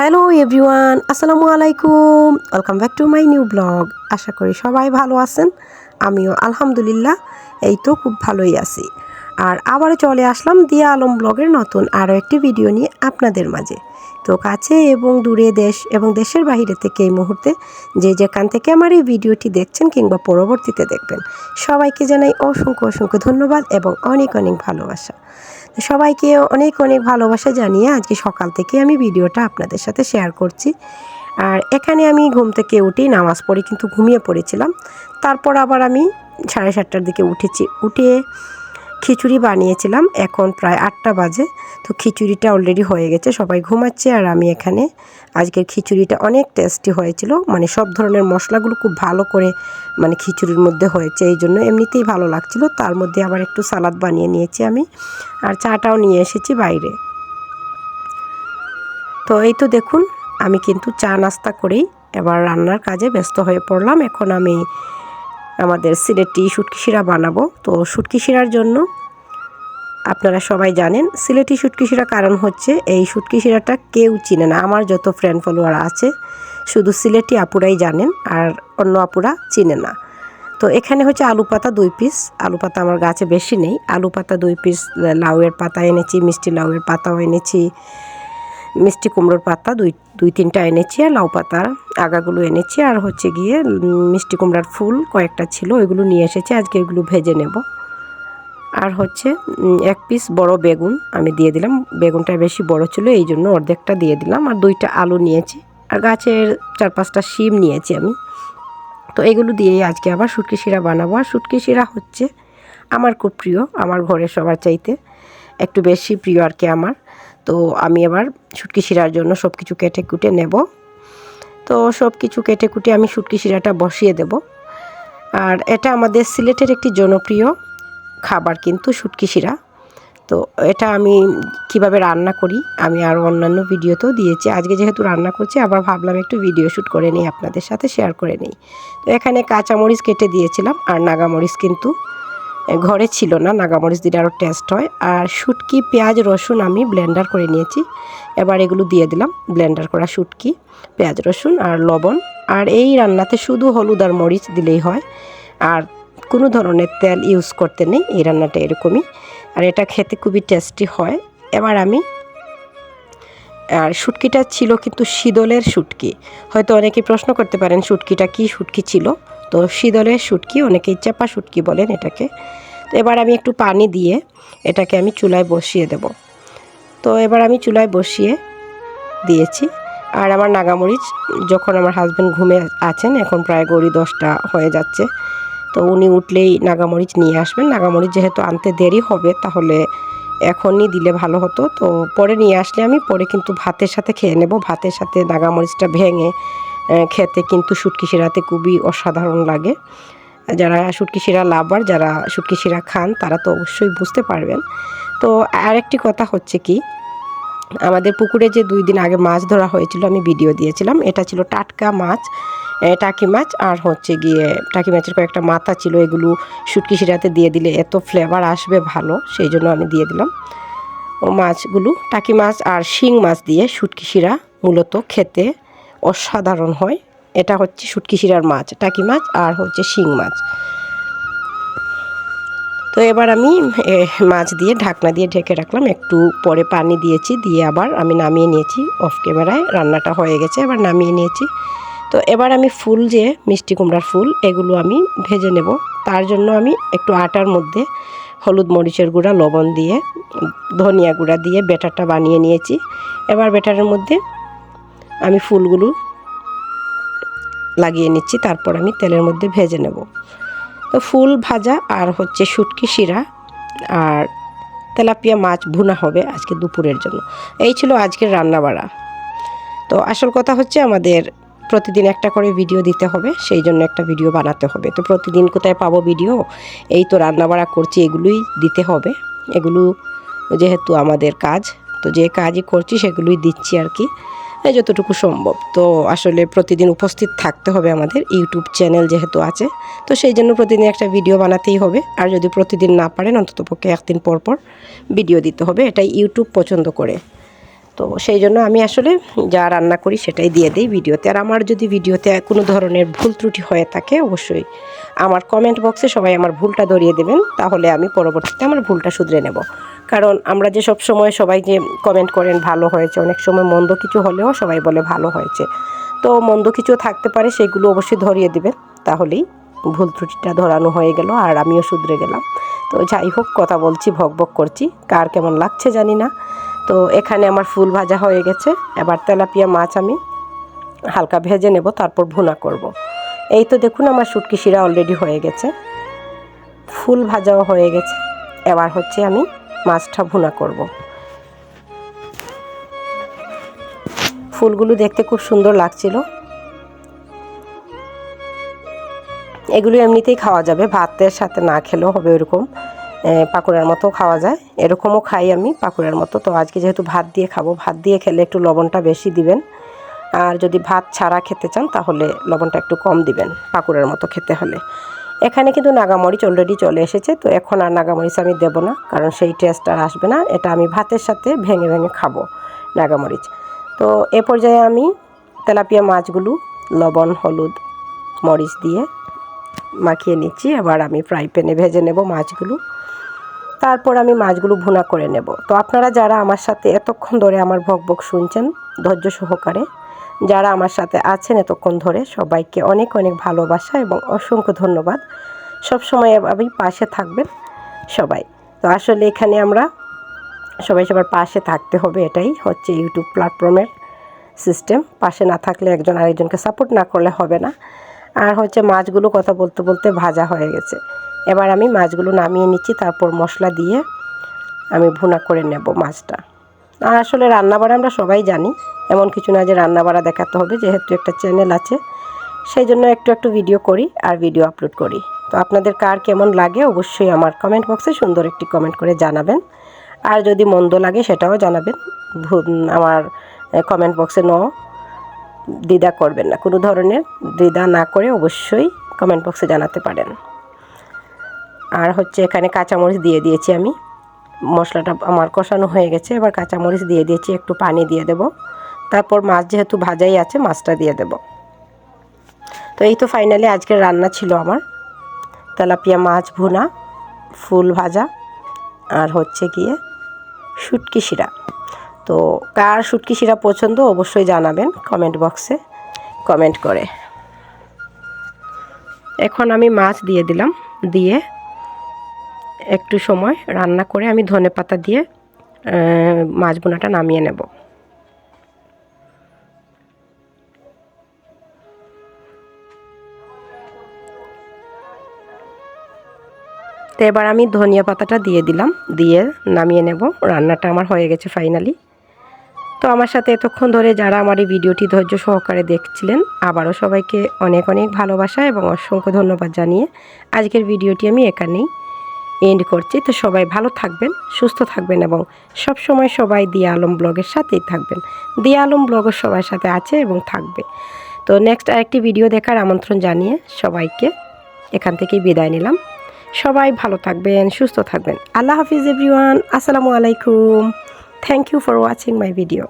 Hello everyone, আসসালামু আলাইকুম। Welcome back to my new blog. আশা করি সবাই ভালো আছেন। আমিও আলহামদুলিল্লাহ, এই তো খুব ভালোই আছি। আর আবারও চলে আসলাম দিয়া আলম ব্লগের নতুন আরও একটি ভিডিও নিয়ে আপনাদের মাঝে। তো কাছে এবং দূরে দেশ এবং দেশের বাইরে থেকে এই মুহূর্তে যে যেখান থেকে আমার এই ভিডিওটি দেখছেন কিংবা পরবর্তীতে দেখবেন, সবাইকে জানাই অসংখ্য অসংখ্য ধন্যবাদ এবং অনেক অনেক ভালোবাসা। সবাইকে অনেক অনেক ভালোবাসা জানিয়ে আজকে সকাল থেকে আমি ভিডিওটা আপনাদের সাথে শেয়ার করছি। আর এখানে আমি ঘুম থেকে উঠেই নামাজ পড়ে কিন্তু ঘুমিয়ে পড়েছিলাম। তারপর আবার আমি সাড়ে সাতটার দিকে উঠেছি। উঠে খিচুড়ি বানিয়েছিলাম, এখন প্রায় আটটা বাজে। তো খিচুড়িটা অলরেডি হয়ে গেছে, সবাই ঘুমাচ্ছে আর আমি এখানে আজকের খিচুড়িটা অনেক টেস্টি হয়েছিল। মানে সব ধরনের মশলাগুলো খুব ভালো করে মানে খিচুড়ির মধ্যে হয়েছে, এই জন্য এমনিতেই ভালো লাগছিল। তার মধ্যে আবার একটু সালাদ বানিয়ে নিয়েছি আমি, আর চাটাও নিয়ে এসেছি বাইরে। তো এই তো দেখুন, আমি কিন্তু চা নাস্তা করেই এবার রান্নার কাজে ব্যস্ত হয়ে পড়লাম। এখন আমি আমাদের সিলেটি শুটকি শিরা বানাবো। তো শুটকি শিরার জন্য আপনারা সবাই জানেন, সিলেটি শুটকি শিরা কারণ হচ্ছে এই শুটকি শিরাটা কেউ চিনে না। আমার যত ফ্রেন্ড ফলোয়ার আছে, শুধু সিলেটি আপুরাই জানেন আর অন্য আপুরা চিনে না। তো এখানে হচ্ছে আলু পাতা দুই পিস আলু পাতা আমার গাছে বেশি নেই। আলু পাতা দুই পিস লাউয়ের পাতা এনেছি, মিষ্টি লাউয়ের পাতাও এনেছি, মিষ্টি কুমড়োর পাতা দুই দুই তিনটা এনেছি আর লাউ পাতা আগাগুলো এনেছি। আর হচ্ছে গিয়ে মিষ্টি কুমড়ার ফুল কয়েকটা ছিল, ওইগুলো নিয়ে এসেছি। আজকে এগুলো ভেজে নেব। আর হচ্ছে এক পিস বড় বেগুন আমি দিয়ে দিলাম। বেগুনটা বেশি বড় ছিল, এই জন্য অর্ধেকটা দিয়ে দিলাম। আর দুইটা আলু নিয়েছি। আর গাছের চার পাঁচটা শিম নিয়েছি আমি। তো এগুলো দিয়েই আজকে আবার শুটকি শিরা বানাবো। আর শুটকি শিরা হচ্ছে আমার খুব প্রিয়, আমার ঘরের সবার চাইতে একটু বেশি প্রিয় আর কি আমার। তো আমি এবার শুটকি শিরার জন্য সব কিছু কেটে কুটে নেব। তো সব কিছু কেটে কুটে আমি শুটকি শিরাটা বসিয়ে দেব। আর এটা আমাদের সিলেটের একটি জনপ্রিয় খাবার কিন্তু শুটকি শিরা। তো এটা আমি কীভাবে রান্না করি, আমি আরও অন্যান্য ভিডিওতেও দিয়েছি। আজকে যেহেতু রান্না করছি, আবার ভাবলাম একটু ভিডিও শ্যুট করে নিই, আপনাদের সাথে শেয়ার করে নিই। তো এখানে কাঁচামরিচ কেটে দিয়েছিলাম, আর নাগামরিচ কিন্তু ঘরে ছিল না, নাগামরিচ দিলে আরও টেস্ট হয়। আর শুটকি, পেঁয়াজ, রসুন আমি ব্লেন্ডার করে নিয়েছি। এবার এগুলো দিয়ে দিলাম ব্লেন্ডার করা শুটকি, পেঁয়াজ, রসুন আর লবণ। আর এই রান্নাতে শুধু হলুদ আর মরিচ দিলেই হয়। আর কোনো ধরনের তেল ইউজ করতে নেই, এই রান্নাটা এরকমই। আর এটা খেতে খুবই টেস্টি হয়। এবার আমি, আর শুটকিটা ছিল কিন্তু শীতলের শুটকি। হয়তো অনেকেই প্রশ্ন করতে পারেন, শুটকিটা কি শুটকি ছিল? তো শীতলের শুটকি, অনেকেই চাপা শুটকি বলেন এটাকে। তো এবার আমি একটু পানি দিয়ে এটাকে আমি চুলায় বসিয়ে দেব। তো এবার আমি চুলায় বসিয়ে দিয়েছি। আর আমার নাগামরিচ, যখন আমার হাজব্যান্ড ঘুমে আছেন, এখন প্রায় গড়ি দশটা হয়ে যাচ্ছে। তো উনি উঠলেই নাগামরিচ নিয়ে আসবেন। নাগামরিচ যেহেতু আনতে দেরি হবে, তাহলে এখনই দিলে ভালো হতো। তো পরে নিয়ে আসলে আমি, পরে কিন্তু ভাতের সাথে খেয়ে নেব। ভাতের সাথে নাগামরিচটা ভেঙে খেতে কিন্তু শুটকি শিরাতে খুবই অসাধারণ লাগে। যারা শুটকি শিরা লাভার, যারা শুটকি শিরা খান, তারা তো অবশ্যই বুঝতে পারবেন। তো আরেকটি কথা হচ্ছে কি আমাদের পুকুরে যে দুই দিন আগে মাছ ধরা হয়েছিল, আমি ভিডিও দিয়েছিলাম। এটা ছিল টাটকা মাছ টাকি মাছ, আর হচ্ছে গিয়ে টাকি মাছের কয়েকটা মাথা ছিল, এগুলো শুটকি শিরাতে দিয়ে দিলে এত ফ্লেভার আসবে ভালো, সেই জন্য আমি দিয়ে দিলাম। ও মাছগুলো, টাকি মাছ আর শিং মাছ দিয়ে শুটকি শিরা মূলত খেতে অসাধারণ হয়। এটা হচ্ছে শুটকি শিরার মাছ, টাকি মাছ আর হচ্ছে শিং মাছ। তো এবার আমি মাছ দিয়ে ঢাকনা দিয়ে ঢেকে রাখলাম। একটু পরে পানি দিয়েছি, দিয়ে আবার আমি নামিয়ে নিয়েছি। অফ ক্যামেরায় রান্নাটা হয়ে গেছে, এবার নামিয়ে নিয়েছি। তো এবার আমি ফুল যে, মিষ্টি কুমড়ার ফুল, এগুলো আমি ভেজে নেব। তার জন্য আমি একটু আটার মধ্যে হলুদ মরিচের গুঁড়া, লবণ দিয়ে, ধনিয়া গুঁড়া দিয়ে বেটারটা বানিয়ে নিয়েছি। এবার ব্যাটারের মধ্যে আমি ফুলগুলো লাগিয়ে নিচ্ছি। তারপর আমি তেলের মধ্যে ভেজে নেব। ফুল ভাজা আর হচ্ছে শুটকি শিরা আর তেলাপিয়া মাছ ভুনা হবে আজকে দুপুরের জন্য। এই ছিল আজকের রান্নাবাড়া। তো আসল কথা হচ্ছে আমাদের প্রতিদিন একটা করে ভিডিও দিতে হবে, সেই জন্য একটা ভিডিও বানাতে হবে। তো প্রতিদিন কোথায় পাবো ভিডিও? এই তো রান্নাবাড়া করছি, এগুলোই দিতে হবে। এগুলো যেহেতু আমাদের কাজ, তো যে কাজই করছি সেগুলোই দিচ্ছি আর কি। যতটুকু সম্ভব। তো আসলে প্রতিদিন উপস্থিত থাকতে হবে আমাদের, ইউটিউব চ্যানেল যেহেতু আছে, তো সেই জন্য প্রতিদিন একটা ভিডিও বানাতেই হবে। আর যদি প্রতিদিন না পারেন, অন্ততপক্ষে একদিন পর পর ভিডিও দিতে হবে। এটাই ইউটিউব পছন্দ করে। তো সেই জন্য আমি আসলে যা রান্না করি সেটাই দিয়ে দিই ভিডিওতে। আর আমার যদি ভিডিওতে কোনো ধরনের ভুল ত্রুটি হয়ে থাকে, অবশ্যই আমার কমেন্ট বক্সে সবাই আমার ভুলটা ধরিয়ে দেবেন, তাহলে আমি পরবর্তীতে আমার ভুলটা শুধরে নেব। কারণ আমরা যে সব সময় সবাই যে কমেন্ট করেন, ভালো হয়েছে অনেক সময় মন্দ কিছু হলেও সবাই বলে, ভালো হয়েছে তো মন্দ কিছু থাকতে পারে, সেগুলো অবশ্যই ধরিয়ে দেবেন, তাহলেই ভুল ত্রুটিটা ধরানো হয়ে গেল আর আমিও শুধরে গেলাম। তো যাই হোক, কথা বলছি, ভক ভক করছি, কার কেমন লাগছে জানি না। তো এখানে আমার ফুল ভাজা হয়ে গেছে। এবার তেলাপিয়া মাছ আমি হালকা ভেজে নেব, তারপর ভুনা করব। এই তো দেখুন আমার শুটকি শিরা অলরেডি হয়ে গেছে। ফুল ভাজাও হয়ে গেছে। এবার হচ্ছে আমি মাছটা ভুনা করব। ফুলগুলো দেখতে খুব সুন্দর লাগছিল। এগুলো এমনিতেই খাওয়া যাবে, ভাতের সাথে না খেলেও হবে ওরকম। পাকুড়ার মতো খাওয়া যায়। এরকমও খাই আমি পাকুড়ার মতো। তো আজকে যেহেতু ভাত দিয়ে খাব, ভাত দিয়ে খেলে একটু লবণটা বেশি দিবেন। আর যদি ভাত ছাড়া খেতে চান, তাহলে লবণটা একটু কম দিবেন পাকুড়ার মতো খেতে হলে। এখানে কিন্তু নাগামরিচ অলরেডি চলে এসেছে। তো এখন আর নাগামরিচ আমি দেব না, কারণ সেই টেস্ট আর আসবে না। এটা আমি ভাতের সাথে ভেঙে ভেঙে খাব নাগামরিচ। তো এ পর্যায়ে আমি তেলাপিয়া মাছগুলো, লবণ, হলুদ, মরিচ দিয়ে মাখিয়ে নিচ্ছি। এবার আমি ফ্রাই প্যানে ভেজে নেব মাছগুলো। তারপর আমি মাছগুলো ভুনা করে নেব। তো আপনারা যারা আমার সাথে এতক্ষণ ধরে আমার ভক ভক শুনছেন, ধৈর্য সহকারে, যারা আমার সাথে আছেন এতক্ষণ ধরে, সবাইকে অনেক অনেক ভালোবাসা এবং অসংখ্য ধন্যবাদ। সব সময় আমি পাশে থাকবেন সবাই। তো আসলে এখানে আমরা সবাই সবার পাশে থাকতে হবে, এটাই হচ্ছে ইউটিউব প্ল্যাটফর্মের সিস্টেম। পাশে না থাকলে একজন আরেকজনকে সাপোর্ট না করলে হবে না। আর হচ্ছে মাছগুলো কথা বলতে বলতে ভাজা হয়ে গেছে। এবার আমি মাছগুলো নামিয়ে নিচ্ছি, তারপর মশলা দিয়ে আমি ভুনা করে নেব মাছটা। আর আসলে রান্নাবাড়া আমরা সবাই জানি, এমন কিছু না যে রান্নাবাড়া দেখাতে হবে, যেহেতু একটা চ্যানেল আছে। সেই জন্য একটু একটু ভিডিও করি আর ভিডিও আপলোড করি। তো আপনাদের কার কেমন লাগে অবশ্যই আমার কমেন্ট বক্সে সুন্দর একটি কমেন্ট করে জানাবেন। আর যদি মন্দ লাগে সেটাও জানাবেন। আমার কমেন্ট বক্সে ন, দ্বিধা করবেন না। কোনো ধরনের দ্বিধা না করে অবশ্যই কমেন্ট বক্সে জানাতে পারেন। আর হচ্ছে এখানে কাঁচামরিচ দিয়ে দিয়েছি আমি। মশলাটা আমার কষানো হয়ে গেছে, এবার কাঁচামরিচ দিয়ে দিয়েছি, একটু পানি দিয়ে দেব। তারপর মাছ যেহেতু ভাজাই আছে, মাছটা দিয়ে দেব। তো এই তো ফাইনালি আজকের রান্না ছিল আমার। তেলাপিয়া মাছ ভুনা, ফুল ভাজা, আর হচ্ছে গিয়ে শুটকি শিরা। তো কার শুটকি শিরা পছন্দ অবশ্যই জানাবেন কমেন্ট বক্সে কমেন্ট করে। এখন আমি মাছ দিয়ে দিলাম, দিয়ে একটু সময় রান্না করে আমি ধনে পাতা দিয়ে মাছ বোনাটা নামিয়ে নেব। তো এবার আমি ধনিয়া পাতাটা দিয়ে দিলাম, দিয়ে নামিয়ে নেব। রান্নাটা আমার হয়ে গেছে ফাইনালি। তো আমার সাথে এতক্ষণ ধরে যারা আমার এই ভিডিওটি ধৈর্য সহকারে দেখছিলেন, আবারও সবাইকে অনেক অনেক ভালোবাসা এবং অসংখ্য ধন্যবাদ জানিয়ে আজকের ভিডিওটি আমি এখানেই এন্ড করছি। তো সবাই ভালো থাকবেন, সুস্থ থাকবেন এবং সব সময় সবাই দিয়া আলম ব্লগের সাথেই থাকবেন। দিয়া আলম ব্লগের সবার সাথে আছে এবং থাকবে। তো নেক্সট আরেকটি ভিডিও দেখার আমন্ত্রণ জানিয়ে সবাইকে এখান থেকেই বিদায় নিলাম। সবাই ভালো থাকবেন, সুস্থ থাকবেন। আল্লাহ হাফিজ এভরিওয়ান আসসালামু আলাইকুম। Thank you for watching my video